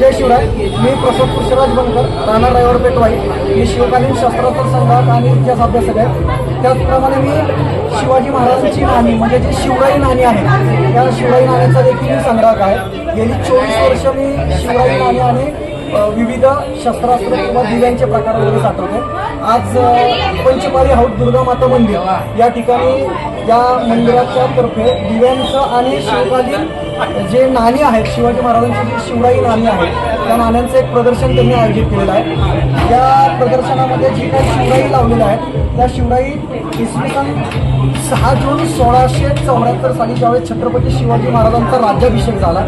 जय शिवडाय मी प्रसाद पृष्ठराज बनकर राहणार रायवड पेटवाई. मी शिवकालीन शस्त्रास्त्र संघात आणि इतिहास अभ्यासक आहे. त्याचप्रमाणे मी शिवाजी महाराजांची नाणी म्हणजे जी शिवराई नाणी आहे त्या शिवराई नाण्याचा देखील मी संग्राहक आहे. गेली चोवीस वर्ष मी शिवराई नाणी आणि विविध शस्त्रास्त्र किंवा दिव्यांचे प्रकार वगैरे साठवतो. आज पंचमारी पंचपारी दुर्गा माता मंदिर या ठिकाणी या मंदिराच्या तर्फे दिव्यांचं आणि शिवकालीन जे नाणी आहेत शिवाजी महाराजांची जी शिवराई नाणी आहेत त्या नाण्यांचं एक प्रदर्शन त्यांनी आयोजित केलेलं आहे. या प्रदर्शनामध्ये जी काही शिवराई लावलेल्या आहेत त्या शिवराई इसवी सन सहा जून सोळाशे चौऱ्याहत्तर साली ज्यावेळी छत्रपती शिवाजी महाराजांचा राज्याभिषेक झाला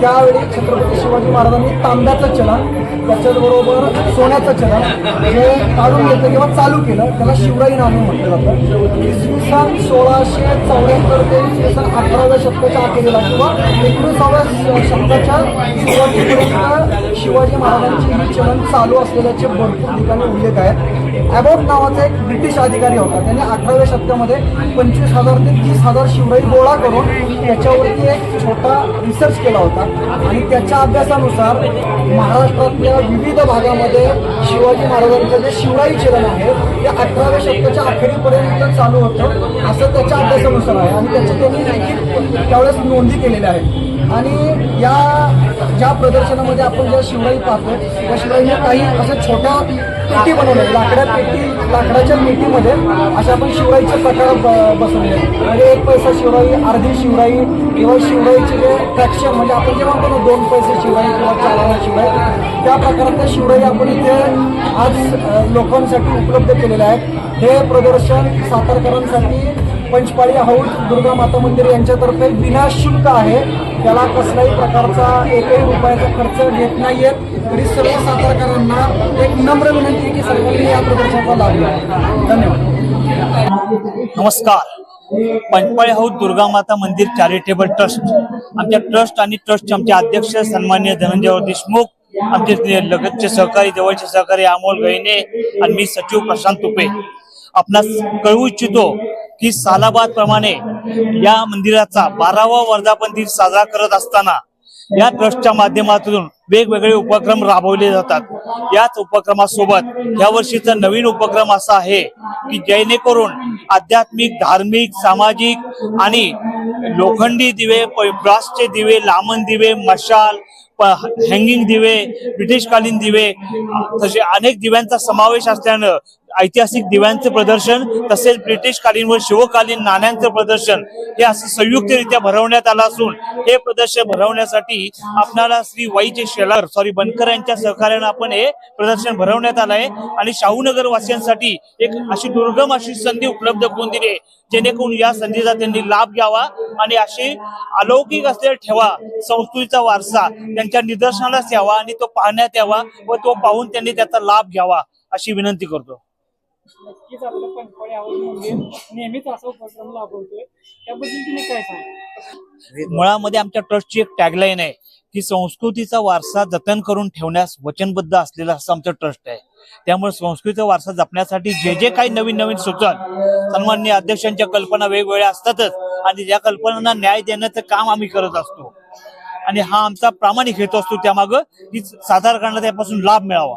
त्यावेळी छत्रपती शिवाजी महाराजांनी तांब्याचं चलन त्याच्याबरोबर सोन्याचं चलन हे काढून घेतलं किंवा चालू केलं त्याला शिवराई नाणे म्हटलं जातं. इसवी सन सोळाशे चौऱ्याहत्तर ते इसवी सन अठराव्या शतकाच्या अखेरीला किंवा एकोणीसाव्या शतकाच्या सुरुवातीपर्यंत शिवाजी महाराजांचे विचलन चलन चालू असलेल्याचे भरपूर ठिकाणी उल्लेख आहेत. ॲबॉट नावाचा एक ब्रिटिश अधिकारी होता. त्याने अठराव्या शतकामध्ये पंचवीस हजार ते तीस हजार शिवराई गोळा करून त्याच्यावरती एक छोटा रिसर्च केला होता. आणि त्याच्या अभ्यासानुसार महाराष्ट्रातल्या विविध भागामध्ये शिवाजी महाराजांचं जे शिवराई चलन आहे ते अठराव्या शतकाच्या अखेरीपर्यंत चालू होतं असं त्याच्या अभ्यासानुसार आहे. आणि त्याच्या त्यांनी देखील त्यावेळेस नोंदी केलेल्या आहेत. आणि या ज्या प्रदर्शनामध्ये आपण ज्या शिवराई पाहतो त्या शिवराईने काही अशा छोट्या पेटी बनवलं लाकडा पेटी लाकडाच्या पेटीमध्ये अशा आपण शिवराईचे प्रकार ब- बसवले म्हणजे एक पैसा शिवराई अर्धी शिवराई किंवा शिवराईचे जे ट्रॅक्शन म्हणजे आपण जेव्हा म्हणतो दोन पैसे शिवराई किंवा चार आणा शिवराई त्या प्रकारातल्या शिवराई आपण इथे आज लोकांसाठी उपलब्ध केलेल्या आहेत. हे प्रदर्शन सातारकरांसाठी पंचपाळी हौद दुर्गा माता मंदिर यांच्यातर्फे विनाशुल्क आहे. त्याला कसल्याही प्रकारचा एकही रुपयाचा खर्च घेत नाहीयेत. तरी सर्व सातारकरांना एक नम्र विनंती की सर्वांनी या प्रदर्शनाचा लाभ घ्या धन्यवाद. नमस्कार. पंचपाळी हौद दुर्गा माता मंदिर चॅरिटेबल ट्रस्ट आमच्या ट्रस्ट आणि ट्रस्टचे आमचे अध्यक्ष सन्मान्य धनंजय देशमुख आमचे लगतचे सहकारी जवळचे सहकारी अमोल गहिने आणि मी सचिव प्रशांत तुपे. आपणास कळवू इच्छितो की सालाबाद प्रमाणे या मंदिराचा बारावा वर्धापन दिन साजरा करत असताना या ट्रस्टच्या माध्यमातून वेगवेगळे उपक्रम राबवले जातात. याच उपक्रमासोबत या वर्षीचा नवीन उपक्रम असा आहे की जेणेकरून आध्यात्मिक धार्मिक सामाजिक आणि लोखंडी दिवे ब्रासचे दिवे लामन दिवे मशाल हँगिंग दिवे ब्रिटिशकालीन दिवे तसे अनेक दिव्यांचा समावेश असल्यानं ऐतिहासिक दिव्यांचे प्रदर्शन तसेच ब्रिटिशकालीन व शिवकालीन नाण्यांचं प्रदर्शन हे असं संयुक्तरित्या भरवण्यात आलं असून हे प्रदर्शन भरवण्यासाठी आपणाला श्री वाईचे शेलार सॉरी बनकर यांच्या सहकार्यानं आपण हे प्रदर्शन भरवण्यात आलं आहे. आणि शाहूनगर वासियांसाठी एक अशी दुर्गम अशी संधी उपलब्ध करून दिली आहे जेणेकरून या संधीचा त्यांनी लाभ घ्यावा आणि अशी अलौकिक असलेला ठेवा संस्कृतीचा वारसा त्यांच्या निदर्शनास यावा आणि तो पाहण्यात यावा व तो पाहून त्यांनी त्याचा लाभ घ्यावा अशी विनंती करतो. नक्कीच आपलं पंचपाळी आवाज मंदिर नेहमीच असा उपक्रम राबवतोय. त्याबद्दल तुम्ही काय सांगा मुळामध्ये आमच्या ट्रस्टची एक टॅगलाईन आहे की संस्कृतीचा वारसा जतन करून ठेवण्यास वचनबद्ध असलेला असं आमचं ट्रस्ट आहे. त्यामुळे संस्कृतीचा वारसा जपण्यासाठी जे जे काही नवीन नवीन सुचन सन्मान्य अध्यक्षांच्या कल्पना वेगवेगळ्या असतातच आणि ज्या कल्पनांना न्याय देण्याचं काम आम्ही करत असतो. आणि हा आमचा प्रामाणिक हेतू असतो त्यामागं की साधारणला त्यापासून लाभ मिळावा.